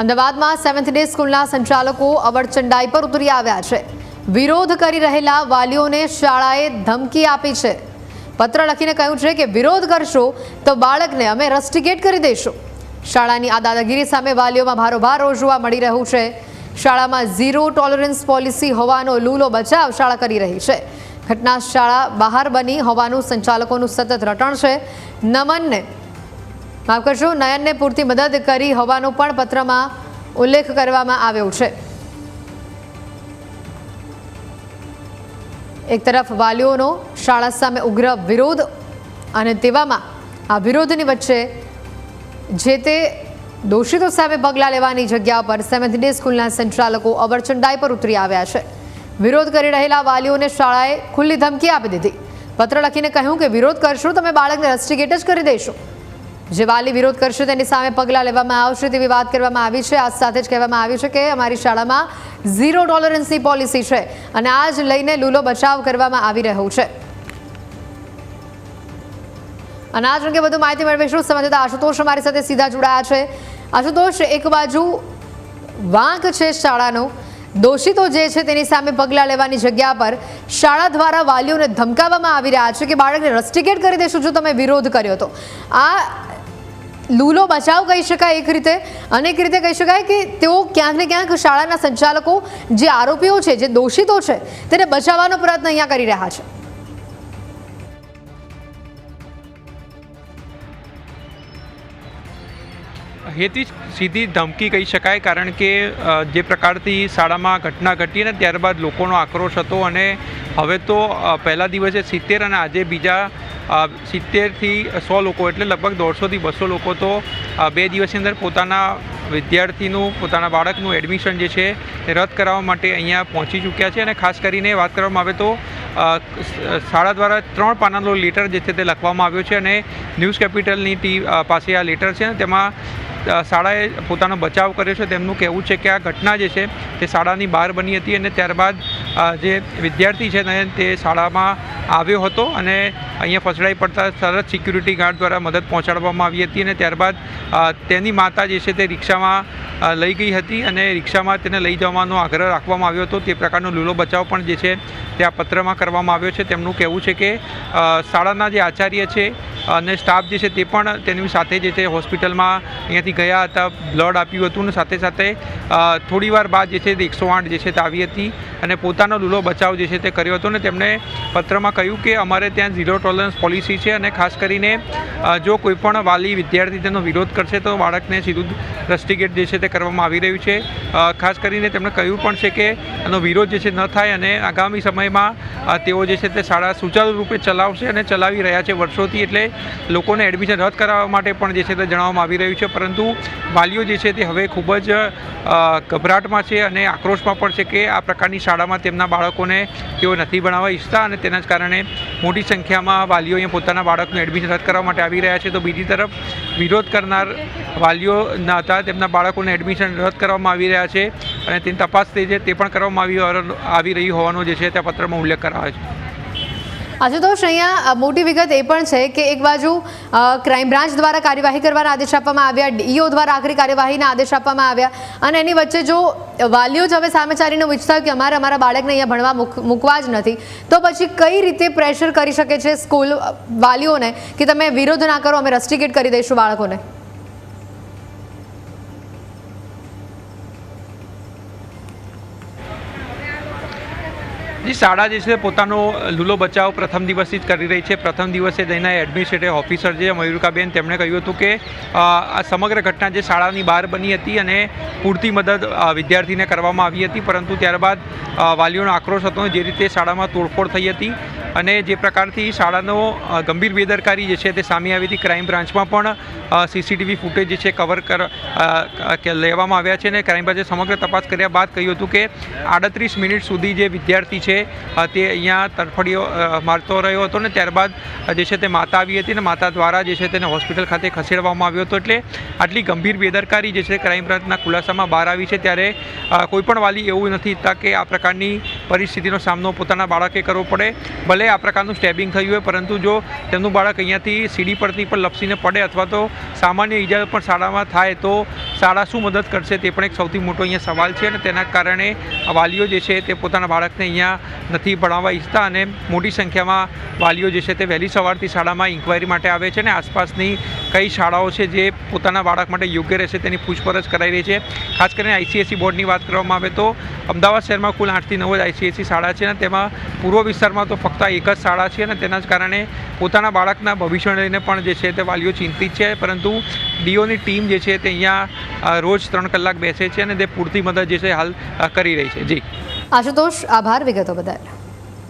અમદાવાદમાં seventh day સ્કૂલના સંચાલકો અવરચંડાઈ પર ઉતરી આવ્યા છે. વિરોધ કરી રહેલા વાલીઓને શાળાએ ધમકી આપી છે. પત્ર લખીને કહ્યું છે કે વિરોધ કરશો તો બાળકને અમે રસ્ટિકેટ કરી દઈશું. શાળાની આ દાદાગીરી સામે વાલીઓમાં ભારોભાર રોષ જોવા મળી રહ્યું છે. શાળામાં ઝીરો ટોલરન્સ પોલિસી હોવાનો લૂલો બચાવ શાળા કરી રહી છે. ઘટના શાળા બહાર બની હોવાનું સંચાલકોનું સતત રટણ છે. નમનને માફ કરશો, નયનને પૂરતી મદદ કરી હોવાનો પણ પત્રમાં ઉલ્લેખ કરવામાં આવ્યો છે. એક તરફ વાલીઓનો શાળા સામે ઉગ્ર વિરોધ અને તેવામાં આ વિરોધની વચ્ચે જે તે દોષિતો સામે પગલાં લેવાની જગ્યા પર સેવન્થ ડે સ્કૂલના સંચાલકો અવરચંડાઈ પર ઉતરી આવ્યા છે. વિરોધ કરી રહેલા વાલીઓને શાળાએ ખુલ્લી ધમકી આપી દીધી. પત્ર લખીને કહ્યું કે, વિરોધ કરશો તમે બાળકને રસ્ટિકેટ જ કરી દેશો જે વાલી વિરોધ કરશે તેની સામે પગલાં લેવામાં આવશે તેવી વાત કરવામાં આવી છે. આ સાથે જ કહેવામાં આવ્યું છે કે અમારી શાળામાં ઝીરો ટોલરન્સની પોલિસી છે અને આ જ લઈને લૂલો બચાવ કરવામાં આવી રહ્યો છે. અને આ જ અંગે વધુ માહિતી મેળવીશું સમજતા આશુતોષ અમારી સાથે સીધા જોડાયા છે. આશુતોષ, એક બાજુ વાંક છે શાળાનો. દોષિતો જે છે તેની સામે પગલાં લેવાની જગ્યા પર શાળા દ્વારા વાલીઓને ધમકાવવામાં આવી રહ્યા છે કે બાળકને રસ્ટિકેટ કરી દેશું જો તમે વિરોધ કર્યો તો. આ લૂલો બચાવ કહી શકાય એક રીતે, અનેક રીતે કહી શકાય કે તેઓ ક્યાંક ને ક્યાંક શાળાના સંચાલકો જે આરોપીઓ છે, જે દોષિતો છે, તેને બચાવવાનો પ્રયત્ન અહીંયા કરી રહ્યા છે. હેતી સીધી ધમકી કહી શકાય, કારણ કે જે પ્રકારથી શાળામાં ઘટના ઘટી અને ત્યારબાદ લોકોનો આક્રોશ હતો અને હવે તો પહેલા દિવસે સિત્તેર અને આજે બીજા સિત્તેરથી સો લોકો, એટલે લગભગ દોઢસોથી બસો લોકો તો બે દિવસની અંદર પોતાના વિદ્યાર્થીનું, પોતાના બાળકનું એડમિશન જે છે તે રદ કરાવવા માટે અહીંયા પહોંચી ચૂક્યા છે. અને ખાસ કરીને વાત કરવામાં આવે તો શાળા દ્વારા ત્રણ પાનાનો લેટર જે છે તે લખવામાં આવ્યો છે અને ન્યૂઝ કેપિટલની ટી પાસે આ લેટર છે અને તેમાં શાળાએ પોતાનો બચાવ કર્યો છે. તેમનું કહેવું છે કે આ ઘટના જે છે, તે શાળાની બહાર બની હતી અને ત્યારબાદ જે વિદ્યાર્થી છે ને, તે શાળામાં આવ્યો હતો અને અહીંયા ફસડાઈ પડતા તરત સિક્યુરિટી ગાર્ડ દ્વારા મદદ પહોંચાડવામાં આવી હતી અને ત્યારબાદ તેની માતા જે છે તે રિક્ષામાં લઈ ગઈ હતી અને રિક્ષામાં તેને લઈ જવાનો આગ્રહ રાખવામાં આવ્યો હતો. તે પ્રકારનો લૂલો બચાવ પણ જે છે તે આ પત્રમાં કરવામાં આવ્યો છે. તેમનું કહેવું છે કે શાળાના જે આચાર્ય છે, અને સ્ટાફ જે છે તે પણ તેની સાથે જે છે હોસ્પિટલમાં અહીંયાથી ગયા હતા, બ્લડ આપ્યું હતું અને સાથે સાથે થોડી વાર બાદ જે છે તે એકસો આઠ જે છે તે આવી હતી અને પોતાનો લૂલો બચાવ જે છે તે કર્યો હતો ને તેમણે પત્રમાં કહ્યું કે અમારે ત્યાં ઝીરો ટોલરન્સ પોલિસી છે અને ખાસ કરીને જો કોઈપણ વાલી વિદ્યાર્થી તેનો વિરોધ કરશે તો બાળકને સીધું રસ્ટિગેટ જે છે તે કરવામાં આવી રહ્યું છે. ખાસ કરીને તેમણે કહ્યું પણ છે કે એનો વિરોધ જે છે ન થાય અને આગામી સમયમાં તેઓ જે છે તે શાળા સુચારુ રૂપે ચલાવશે અને ચલાવી રહ્યા છે વર્ષોથી એટલે લોકોને એડમિશન રદ કરાવવા માટે પણ જે છે તે જણાવવામાં આવી રહ્યું છે. પરંતુ વાલીઓ જે છે તે હવે ખૂબ જ ગભરાટમાં છે અને આક્રોશમાં પણ છે કે આ પ્રકારની શાળામાં તેમના બાળકોને તેઓ નથી ભણાવવા ઈચ્છતા અને તેના જ કારણે મોટી સંખ્યામાં વાલીઓ અહીંયા પોતાના બાળકનું એડમિશન રદ કરવા માટે આવી રહ્યા છે. તો બીજી તરફ વિરોધ કરનાર વાલીઓ હતા. તેમના બાળકોને એડમિશન રદ કરવામાં આવી રહ્યા છે અને તેની તપાસ થઈ છે. તે પણ કરવામાં આવી આવી રહી હોવાનો જે છે તે પત્રમાં ઉલ્લેખ કરાયો છે. આશુતોષ, અહીંયા મોટી વિગત એ પણ છે કે એક બાજુ ક્રાઇમ બ્રાન્ચ દ્વારા કાર્યવાહી કરવાના આદેશ આપવામાં આવ્યા, ડીઓ દ્વારા આખરી કાર્યવાહીના આદેશ આપવામાં આવ્યા અને એની વચ્ચે જો વાલીઓ જ હવે સામે ચાલીને હોય કે અમારે અમારા બાળકને અહીંયા ભણવા મૂક- મૂકવા જ નથી, તો પછી કઈ રીતે પ્રેશર કરી શકે છે સ્કૂલ વાલીઓને કે તમે વિરોધ ના કરો, અમે રસ્ટિકેટ કરી દઈશું બાળકોને? જે, શાળા જે છે, પોતાનો લૂલો બચાવ પ્રથમ દિવસથી જ કરી રહી છે. પ્રથમ દિવસે તેના એડમિનિસ્ટ્રેટિવ ઓફિસર જે મયુરકાબેન, તેમણે કહ્યું હતું કે આ સમગ્ર ઘટના જે શાળાની બહાર બની હતી અને પૂરતી મદદ વિદ્યાર્થીને કરવામાં આવી હતી, પરંતુ ત્યારબાદ વાલીઓનો આક્રોશ હતો. જે રીતે શાળામાં તોડફોડ થઈ હતી અને જે પ્રકારથી શાળાનો ગંભીર બેદરકારી જે છે તે સામે આવી હતી. ક્રાઇમ બ્રાન્ચમાં પણ સીસીટીવી ફૂટેજ જે છે કવર કર લેવામાં આવ્યા છે અને ક્રાઇમ બ્રાન્ચે સમગ્ર તપાસ કર્યા બાદ કહ્યું હતું કે, આડત્રીસ મિનિટ સુધી જે વિદ્યાર્થી છે છે તે અહીંયા તડફડીઓ મારતો રહ્યો હતો ને ત્યારબાદ જે છે તે માતા આવી હતી ને માતા દ્વારા જે છે તેને હોસ્પિટલ ખાતે ખસેડવામાં આવ્યો હતો એટલે આટલી ગંભીર બેદરકારી જે છે ક્રાઇમ બ્રાન્ચના ખુલાસામાં બહાર આવી છે ત્યારે કોઈપણ કોઈ પણ વાલી એવું નથી ઈચ્છતા કે આ પ્રકારની પરિસ્થિતિનો સામનો પોતાના બાળકે કરવો પડે. ભલે આ પ્રકારનું સ્ટેબિંગ થયું હોય, પરંતુ જો તેમનું બાળક અહીંયાથી સીડી પરથી પણ લપસીને પડે અથવા તો સામાન્ય ઈજા પણ શાળામાં થાય તો શાળા શું મદદ કરશે તે પણ એક સૌથી મોટો અહીંયા સવાલ છે અને તેના કારણે વાલીઓ જે છે તે પોતાના બાળકને અહીંયા નથી ભણાવવા ઈચ્છતા અને મોટી સંખ્યામાં વાલીઓ જે છે તે વહેલી સવારથી શાળામાં ઇન્ક્વાયરી માટે આવે છે અને આસપાસની કઈ શાળાઓ છે જે પોતાના બાળક માટે યોગ્ય રહેશે તેની પૂછપરછ કરાઈ રહી છે. ખાસ કરીને આઈસીએસસી બોર્ડની વાત કરવામાં આવે તો અમદાવાદ શહેરમાં કુલ આઠથી નવ જ આઈસીએસસી શાળા છે અને તેમાં પૂર્વ વિસ્તારમાં તો ફક્ત એક જ શાળા છે અને તેના જ કારણે પોતાના બાળકના ભવિષ્યને લઈને પણ જે છે તે વાલીઓ ચિંતિત છે. પરંતુ ડીઓની ટીમ જે છે તે અહીંયા રોજ ત્રણ કલાક બેસે છે અને તે પૂરતી મદદ જે છે હાલ કરી રહી છે. જી. આશુતોષ, આભાર, વિગતો બદલ.